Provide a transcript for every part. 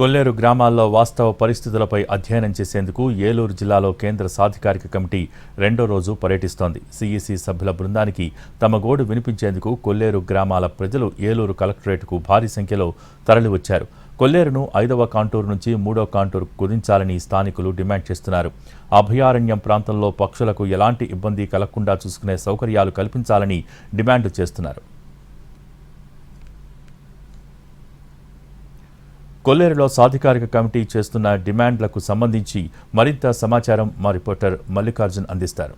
కొల్లేరు గ్రామాల్లో వాస్తవ పరిస్థితులపై అధ్యయనం చేసేందుకు ఏలూరు జిల్లాలో కేంద్ర సాధికారిక కమిటీ రెండో రోజు పర్యటిస్తోంది. సిఈసి సభ్యుల బృందానికి తమ గోడు వినిపించేందుకు కొల్లేరు గ్రామాల ప్రజలు ఏలూరు కలెక్టరేట్కు భారీ సంఖ్యలో తరలివచ్చారు. కొల్లేరును ఐదవ కాంటూరు నుంచి మూడో కాంటూరు కుదించాలని స్థానికులు డిమాండ్ చేస్తున్నారు. అభయారణ్యం ప్రాంతంలో పక్షులకు ఎలాంటి ఇబ్బంది కలగకుండా చూసుకునే సౌకర్యాలు కల్పించాలని డిమాండ్ చేస్తున్నారు. కొల్లేరులో సాధికారిక కమిటీ చేస్తున్న డిమాండ్లకు సంబంధించి మరింత సమాచారం మా రిపోర్టర్ మల్లికార్జున్ అందిస్తారు.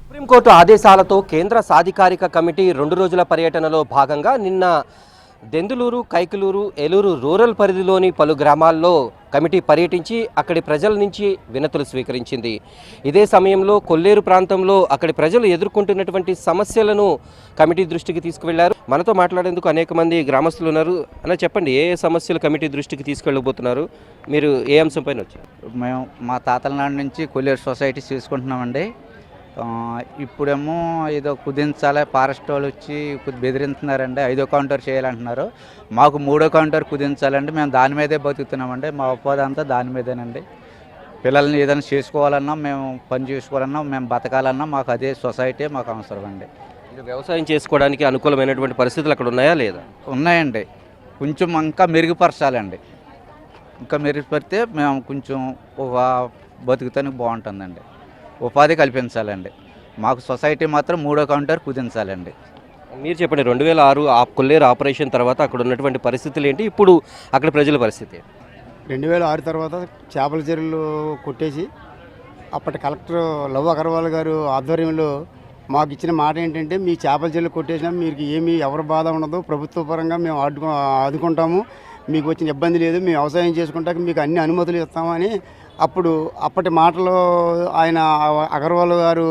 సుప్రీంకోర్టు ఆదేశాలతో కేంద్ర సాధికారిక కమిటీ రెండు రోజుల పర్యటనలో భాగంగా నిన్న దెందులూరు కైకలూరు ఏలూరు రూరల్ పరిధిలోని పలు గ్రామాల్లో కమిటీ పర్యటించి అక్కడి ప్రజల నుంచి వినతులు స్వీకరించింది. ఇదే సమయంలో కొల్లేరు ప్రాంతంలో అక్కడి ప్రజలు ఎదుర్కొంటున్నటువంటి సమస్యలను కమిటీ దృష్టికి తీసుకువెళ్ళారు. మనతో మాట్లాడేందుకు అనేక మంది గ్రామస్తులు ఉన్నారు. అలా చెప్పండి ఏ ఏ సమస్యలు కమిటీ దృష్టికి తీసుకెళ్ళబోతున్నారు? మీరు ఏ అంశంపైన వచ్చారు? మేము మా తాతల నాటి నుంచి కొల్లేరు సొసైటీ తీసుకుంటున్నామండి ఇప్పుడేమో ఏదో కుదించాలి ఫారెస్ట్ వాళ్ళు వచ్చి బెదిరిస్తున్నారండి ఐదో కౌంటర్ చేయాలంటున్నారు. మాకు మూడో కౌంటర్ కుదించాలండి మేము దాని మీదే బతుకుతున్నామండి మా ఉపాధి అంతా దాని మీదేనండి. పిల్లల్ని ఏదైనా చేసుకోవాలన్నా మేము పని చేసుకోవాలన్నా మేము బతకాలన్నా మాకు అదే సొసైటీ మాకు అవసరం అండి వ్యవసాయం చేసుకోవడానికి అనుకూలమైనటువంటి పరిస్థితులు అక్కడ ఉన్నాయా లేదా? ఉన్నాయండి. కొంచెం ఇంకా మెరుగుపరచాలండి. ఇంకా మెరుగుపరితే మేము కొంచెం ఒక బతుకుతానికి బాగుంటుందండి. ఉపాధి కల్పించాలండి. మాకు సొసైటీ మాత్రం మూడో కౌంటర్ కుదించాలండి. మీరు చెప్పండి రెండు వేల ఆరు ఆ కొల్లేరు ఆపరేషన్ తర్వాత అక్కడ ఉన్నటువంటి పరిస్థితులు ఏంటి? ఇప్పుడు అక్కడ ప్రజల పరిస్థితి? రెండు వేల ఆరు తర్వాత చేపల చెరువులు కొట్టేసి అప్పటి కలెక్టర్ లవ్ అగర్వాల్ గారు ఆధ్వర్యంలో మాకు ఇచ్చిన మాట ఏంటంటే మీ చేపల చెరువులు కొట్టేసినా మీకు ఏమీ ఎవరి బాధ ఉండదు. ప్రభుత్వ పరంగా మేము ఆదుకు ఆదుకుంటాము. మీకు వచ్చిన ఇబ్బంది లేదు. మేము వ్యవసాయం చేసుకుంటాక మీకు అన్ని అనుమతులు ఇస్తామని అప్పుడు అప్పటి మాటలు ఆయన అగర్వాల్ గారు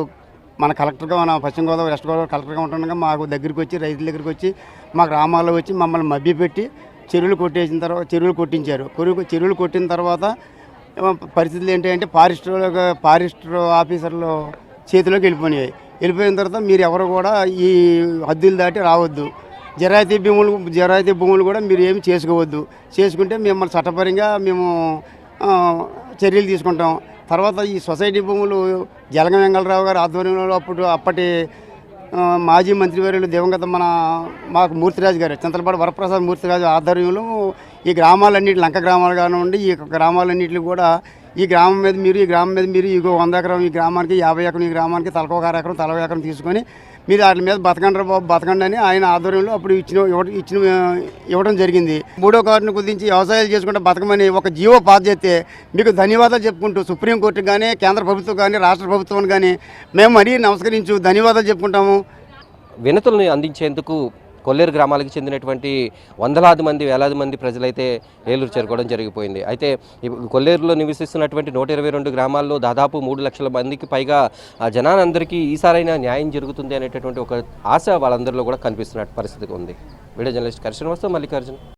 మన కలెక్టర్గా మన పశ్చిమ గోదావరి వెస్ట్ గోదావరి కలెక్టర్గా ఉంటుండగా మాకు దగ్గరికి వచ్చి రైతుల దగ్గరికి వచ్చి మా గ్రామాల్లో వచ్చి మమ్మల్ని మభ్యపెట్టి చెరువులు కొట్టేసిన తర్వాత చెరువులు కొట్టించారు. చెరువులు కొట్టిన తర్వాత పరిస్థితులు ఏంటంటే ఫారెస్ట్ ఫారెస్ట్ ఆఫీసర్లు చేతిలోకి వెళ్ళిపోయినాయి. వెళ్ళిపోయిన తర్వాత మీరు ఎవరు కూడా ఈ హద్దులు దాటి రావద్దు. జరాయితీ భూములు జరాయితీ భూములు కూడా మీరు ఏమి చేసుకోవద్దు. చేసుకుంటే మిమ్మల్ని చట్టపరంగా మేము చర్యలు తీసుకుంటాం. తర్వాత ఈ సొసైటీ భూములు జలగం వెంగళరావు గారు ఆధ్వర్యంలో అప్పుడు అప్పటి మాజీ మంత్రివర్యులు దివంగత మన మాకు మూర్తిరాజు గారు చింతలపాడు వరప్రసాద్ మూర్తిరాజు ఆధ్వర్యంలో ఈ గ్రామాలన్నిటి లంక గ్రామాలు కానివ్వండి ఈ గ్రామాలన్నింటిని కూడా ఈ గ్రామం మీద మీరు ఈ గ్రామం మీద మీరు ఇగో వంద ఎకరం ఈ గ్రామానికి యాభై ఎకరం ఈ గ్రామానికి తలకొక ఎకరం తలవ ఎకరం తీసుకొని మీరు వాటి మీద బతకండి బాబు బతకండి అని ఆయన ఆధ్వర్యంలో అప్పుడు ఇచ్చిన ఇవ్వడం ఇచ్చిన ఇవ్వడం జరిగింది. మూడో కార్డును కుదించి వ్యవసాయాలు చేసుకుంటే బతకమని ఒక జీవో పాస్ చేస్తే మీకు ధన్యవాదాలు చెప్పుకుంటూ సుప్రీంకోర్టుకు కానీ కేంద్ర ప్రభుత్వం కానీ రాష్ట్ర ప్రభుత్వం కానీ మేము మరీ నమస్కరించు ధన్యవాదాలు చెప్పుకుంటాము. వినతులను అందించేందుకు కొల్లేరు గ్రామాలకు చెందినటువంటి వందలాది మంది వేలాది మంది ప్రజలైతే ఏలూరు చేరుకోవడం జరిగిపోయింది. అయితే కొల్లేరులో నివసిస్తున్నటువంటి నూట ఇరవై రెండు గ్రామాల్లో దాదాపు మూడు లక్షల మందికి పైగా జనాలందరికీ ఈసారైనా న్యాయం జరుగుతుంది అనేటటువంటి ఒక ఆశ వాళ్ళందరిలో కూడా కనిపిస్తున్న పరిస్థితి ఉంది. వీడియో జర్నలిస్ట్ కరిషన్ వస్తే మల్లికార్జున్.